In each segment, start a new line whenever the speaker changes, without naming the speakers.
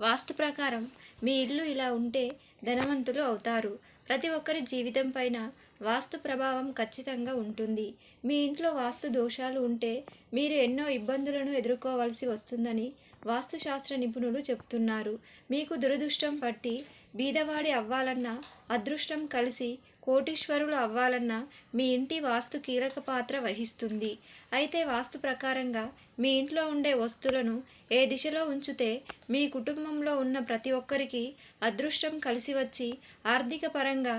వాస్తు ప్రకారం మీ ఇల్లు ఇలా ఉంటే ధనవంతులు అవుతారు. ప్రతి ఒక్కరి జీవితం పైన వాస్తు ప్రభావం ఖచ్చితంగా ఉంటుంది. మీ ఇంట్లో వాస్తు దోషాలు ఉంటే మీరు ఎన్నో ఇబ్బందులను ఎదుర్కోవాల్సి వస్తుందని వాస్తుశాస్త్ర నిపుణులు చెప్తున్నారు. మీకు దురదృష్టం పట్టి బీదవాడి అవ్వాలన్న అదృష్టం కలిసి కోటీశ్వరులు అవ్వాలన్నా మీ ఇంటి వాస్తు కీలక పాత్ర వహిస్తుంది. అయితే వాస్తు ప్రకారంగా మీ ఇంట్లో ఉండే వస్తువులను ఏ దిశలో ఉంచితే మీ కుటుంబంలో ఉన్న ప్రతి ఒక్కరికి అదృష్టం కలిసి వచ్చి ఆర్థిక పరంగా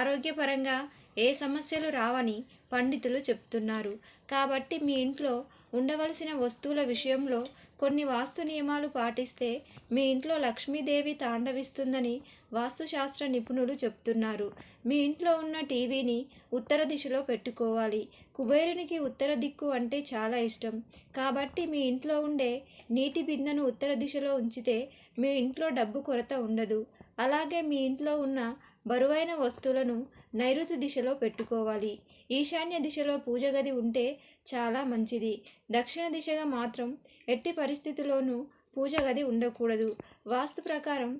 ఆరోగ్యపరంగా ఏ సమస్యలు రావని పండితులు చెప్తున్నారు. కాబట్టి మీ ఇంట్లో ఉండవలసిన వస్తువుల విషయంలో కొన్ని వాస్తు నియమాలు పాటిస్తే మీ ఇంట్లో లక్ష్మీదేవి తాండవిస్తుందని వాస్తుశాస్త్ర నిపుణులు చెప్తున్నారు. మీ ఇంట్లో ఉన్న టీవీని ఉత్తర దిశలో పెట్టుకోవాలి. కుబేరునికి ఉత్తర దిక్కు అంటే చాలా ఇష్టం. కాబట్టి మీ ఇంట్లో ఉండే నీటి బిందెను ఉత్తర దిశలో ఉంచితే మీ ఇంట్లో డబ్బు కొరత ఉండదు. అలాగే మీ ఇంట్లో ఉన్న బరువైన వస్తువులను నైరుతి దిశలో పెట్టుకోవాలి. ఈశాన్య దిశలో పూజ గది ఉంటే చాలా మంచిది. దక్షిణ దిశగా మాత్రం ఎట్టి పరిస్థితుల్లోనూ పూజ గది ఉండకూడదు. వాస్తు ప్రకారం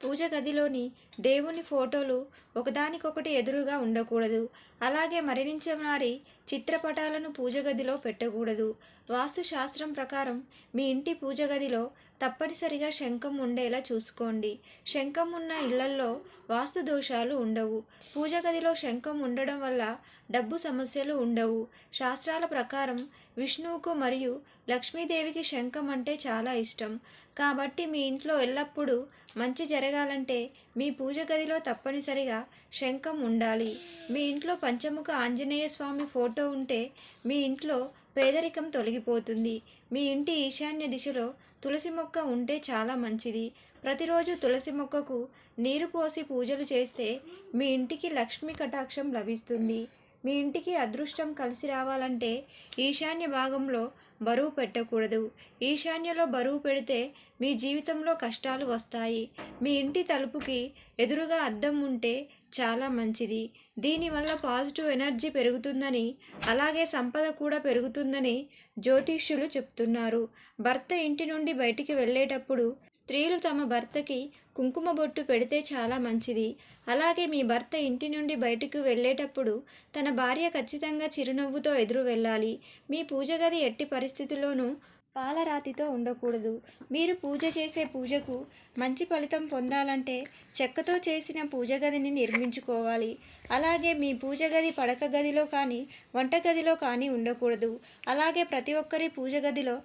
పూజ గదిలోని దేవుని ఫోటోలు ఒకదానికొకటి ఎదురుగా ఉండకూడదు. అలాగే మరణించిన వారి చిత్రపటాలను పూజ గదిలో పెట్టకూడదు. వాస్తు శాస్త్రం ప్రకారం మీ ఇంటి పూజ గదిలో తప్పనిసరిగా శంఖం ఉండేలా చూసుకోండి. శంఖం ఉన్న ఇళ్ళల్లో వాస్తు దోషాలు ఉండవు. పూజ గదిలో శంఖం ఉండడం వల్ల డబ్బు సమస్యలు ఉండవు. శాస్త్రాల ప్రకారం విష్ణువుకు మరియు లక్ష్మీదేవికి శంఖం అంటే చాలా ఇష్టం. కాబట్టి మీ ఇంట్లో ఎల్లప్పుడూ మంచి జరగాలంటే మీ పూజ గదిలో తప్పనిసరిగా శంఖం ఉండాలి. మీ ఇంట్లో పంచముఖ ఆంజనేయ స్వామి ఫోటో ఉంటే మీ ఇంట్లో పేదరికం తొలగిపోతుంది. మీ ఇంటి ఈశాన్య దిశలో తులసి మొక్క ఉంటే చాలా మంచిది. ప్రతిరోజు తులసి మొక్కకు నీరు పోసి పూజలు చేస్తే మీ ఇంటికి లక్ష్మీ కటాక్షం లభిస్తుంది. మీ ఇంటికి అదృష్టం కలిసి రావాలంటే ఈశాన్య భాగంలో బరువు పెట్టకూడదు. ఈశాన్యలో బరువు పెడితే మీ జీవితంలో కష్టాలు వస్తాయి. మీ ఇంటి తలుపుకి ఎదురుగా అద్దం ఉంటే చాలా మంచిది. దీనివల్ల పాజిటివ్ ఎనర్జీ పెరుగుతుందని అలాగే సంపద కూడా పెరుగుతుందని జ్యోతిష్యులు చెప్తున్నారు. భర్త ఇంటి నుండి బయటికి వెళ్ళేటప్పుడు స్త్రీలు తమ భర్తకి కుంకుమ బొట్టు పెడితే చాలా మంచిది. అలాగే మీ భర్త ఇంటి నుండి బయటకు వెళ్ళేటప్పుడు తన భార్య ఖచ్చితంగా చిరునవ్వుతో ఎదురు వెళ్ళాలి. మీ పూజ గది ఎట్టి పరిస్థితుల్లోనూ పాలరాతితో ఉండకూడదు. మీరు పూజ చేసే పూజకు మంచి ఫలితం పొందాలంటే చెక్కతో చేసిన పూజ గదిని నిర్మించుకోవాలి. అలాగే మీ పూజ గది పడక గదిలో కానీ వంటగదిలో కానీ ఉండకూడదు. అలాగే ప్రతి ఒక్కరి పూజ గదిలో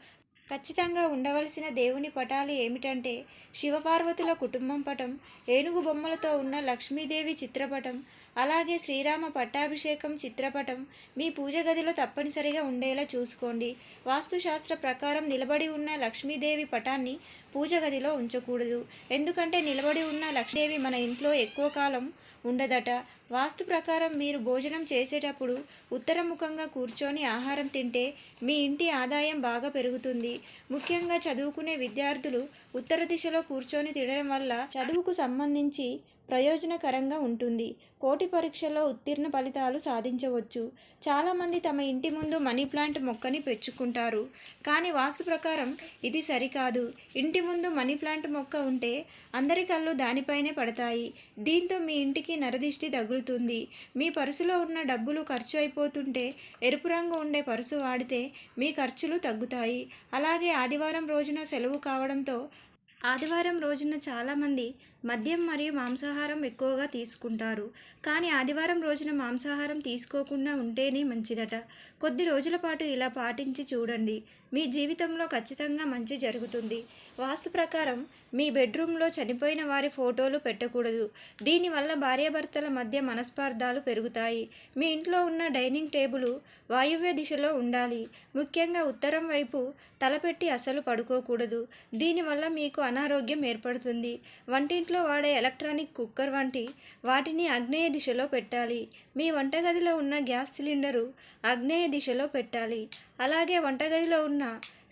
ఖచ్చితంగా ఉండవలసిన దేవుని పటాలు ఏమిటంటే శివపార్వతుల కుటుంబం పటం ఏనుగు బొమ్మలతో ఉన్న లక్ష్మీదేవి చిత్రపటం అలాగే శ్రీరామ పట్టాభిషేకం చిత్రపటం మీ పూజ గదిలో తప్పనిసరిగా ఉండేలా చూసుకోండి. వాస్తుశాస్త్ర ప్రకారం నిలబడి ఉన్న లక్ష్మీదేవి పటాన్ని పూజ గదిలో ఉంచకూడదు. ఎందుకంటే నిలబడి ఉన్న లక్ష్మీదేవి మన ఇంట్లో ఎక్కువ కాలం ఉండదట. వాస్తు ప్రకారం మీరు భోజనం చేసేటప్పుడు ఉత్తరముఖంగా కూర్చొని ఆహారం తింటే మీ ఇంటి ఆదాయం బాగా పెరుగుతుంది. ముఖ్యంగా చదువుకునే విద్యార్థులు ఉత్తర దిశలో కూర్చొని తినడం వల్ల చదువుకు సంబంధించి ప్రయోజనకరంగా ఉంటుంది. కోటి పరీక్షలో ఉత్తీర్ణ ఫలితాలు సాధించవచ్చు. చాలామంది తమ ఇంటి ముందు మనీ ప్లాంట్ మొక్కని పెంచుకుంటారు. కానీ వాస్తు ప్రకారం ఇది సరికాదు. ఇంటి ముందు మనీ ప్లాంట్ మొక్క ఉంటే అందరి కళ్ళు దానిపైనే పడతాయి. దీంతో మీ ఇంటికి నరదిష్టి తగులుతుంది. మీ పరుసులో ఉన్న డబ్బులు ఖర్చు అయిపోతుంటే ఎరుపు రంగు ఉండే పరుసు వాడితే మీ ఖర్చులు తగ్గుతాయి. అలాగే ఆదివారం రోజున సెలవు కావడంతో ఆదివారం రోజున చాలామంది మద్యం మరియు మాంసాహారం ఎక్కువగా తీసుకుంటారు. కానీ ఆదివారం రోజున మాంసాహారం తీసుకోకుండా ఉంటేనే మంచిదట. కొద్ది రోజుల పాటు ఇలా పాటించి చూడండి. మీ జీవితంలో ఖచ్చితంగా మంచి జరుగుతుంది. వాస్తు ప్రకారం మీ బెడ్రూమ్లో చనిపోయిన వారి ఫోటోలు పెట్టకూడదు. దీనివల్ల భార్యాభర్తల మధ్య మనస్పార్థాలు పెరుగుతాయి. మీ ఇంట్లో ఉన్న డైనింగ్ టేబుల్ వాయువ్య దిశలో ఉండాలి. ముఖ్యంగా ఉత్తరం వైపు తలపెట్టి అసలు పడుకోకూడదు. దీనివల్ల మీకు అనారోగ్యం ఏర్పడుతుంది. వంటింట్లో వాడే ఎలక్ట్రానిక్ కుక్కర్ వంటి వాటిని ఆగ్నేయ దిశలో పెట్టాలి. మీ వంటగదిలో ఉన్న గ్యాస్ సిలిండరు ఆగ్నేయ దిశలో పెట్టాలి. అలాగే వంటగదిలో ఉన్న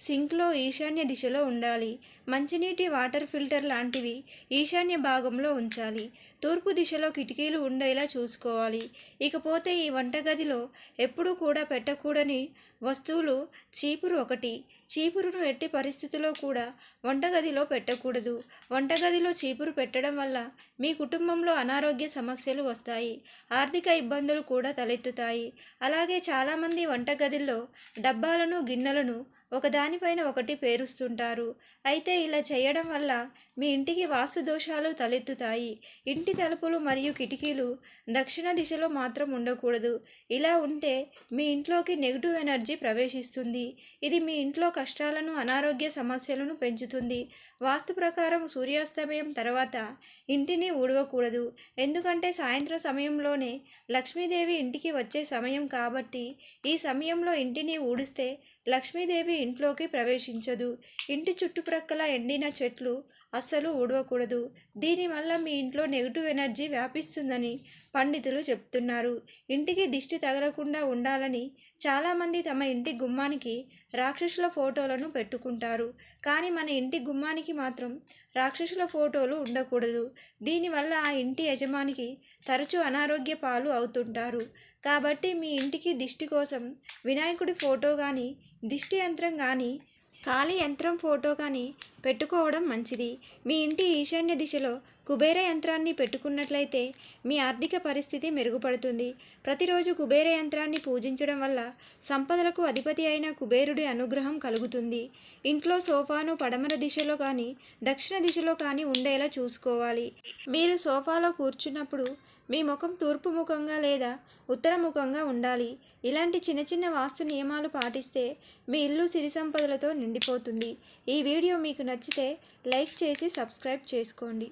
సింక్లో ఈశాన్య దిశలో ఉండాలి. మంచినీటి వాటర్ ఫిల్టర్ లాంటివి ఈశాన్య భాగంలో ఉంచాలి. తూర్పు దిశలో కిటికీలు ఉండేలా చూసుకోవాలి. ఇకపోతే ఈ వంటగదిలో ఎప్పుడూ కూడా పెట్టకూడని వస్తువులు చీపురు ఒకటి. చీపురును ఎట్టి పరిస్థితుల్లో కూడా వంటగదిలో పెట్టకూడదు. వంటగదిలో చీపురు పెట్టడం వల్ల మీ కుటుంబంలో అనారోగ్య సమస్యలు వస్తాయి. ఆర్థిక ఇబ్బందులు కూడా తలెత్తుతాయి. అలాగే చాలామంది వంటగదిలో డబ్బాలను గిన్నెలను ఒకదానిపైన ఒకటి పేరుస్తుంటారు. అయితే ఇలా చేయడం వల్ల మీ ఇంటికి వాస్తు దోషాలు తలెత్తుతాయి. ఇంటి తలుపులు మరియు కిటికీలు దక్షిణ దిశలో మాత్రం ఉండకూడదు. ఇలా ఉంటే మీ ఇంట్లోకి నెగిటివ్ ఎనర్జీ ప్రవేశిస్తుంది. ఇది మీ ఇంట్లో కష్టాలను అనారోగ్య సమస్యలను పెంచుతుంది. వాస్తు ప్రకారం సూర్యాస్తమయం తర్వాత ఇంటిని ఊడవకూడదు. ఎందుకంటే సాయంత్రం సమయంలోనే లక్ష్మీదేవి ఇంటికి వచ్చే సమయం కాబట్టి ఈ సమయంలో ఇంటిని ఊడిస్తే లక్ష్మీదేవి ఇంట్లోకి ప్రవేశించదు. ఇంటి చుట్టుప్రక్కల ఎండిన చెట్లు అస్సలు ఊడవకూడదు. దీనివల్ల మీ ఇంట్లో నెగిటివ్ ఎనర్జీ వ్యాపిస్తుందని పండితులు చెప్తున్నారు. ఇంటికి దిష్టి తగలకుండా ఉండాలని చాలామంది తమ ఇంటి గుమ్మానికి రాక్షసుల ఫోటోలను పెట్టుకుంటారు. కానీ మన ఇంటి గుమ్మానికి మాత్రం రాక్షసుల ఫోటోలు ఉండకూడదు. దీనివల్ల ఆ ఇంటి యజమానికి తరచూ అనారోగ్య పాలు అవుతుంటారు. కాబట్టి మీ ఇంటికి దిష్టి కోసం వినాయకుడి ఫోటో కానీ దిష్టి యంత్రం కానీ ఖాళీ యంత్రం ఫోటో కానీ పెట్టుకోవడం మంచిది. మీ ఇంటి ఈశాన్య దిశలో కుబేర యంత్రాన్ని పెట్టుకున్నట్లయితే మీ ఆర్థిక పరిస్థితి మెరుగుపడుతుంది. ప్రతిరోజు కుబేర యంత్రాన్ని పూజించడం వల్ల సంపదలకు అధిపతి అయిన కుబేరుడి అనుగ్రహం కలుగుతుంది. ఇంట్లో సోఫాను పడమర దిశలో కానీ దక్షిణ దిశలో కానీ ఉండేలా చూసుకోవాలి. మీరు సోఫాలో కూర్చున్నప్పుడు మీ ముఖం తూర్పు ముఖంగా లేదా ఉత్తర ముఖంగా ఉండాలి. ఇలాంటి చిన్న చిన్న వాస్తు నియమాలు పాటిస్తే మీ ఇల్లు సిరి సంపదలతో నిండిపోతుంది. ఈ వీడియో మీకు నచ్చితే లైక్ చేసి సబ్స్క్రైబ్ చేసుకోండి.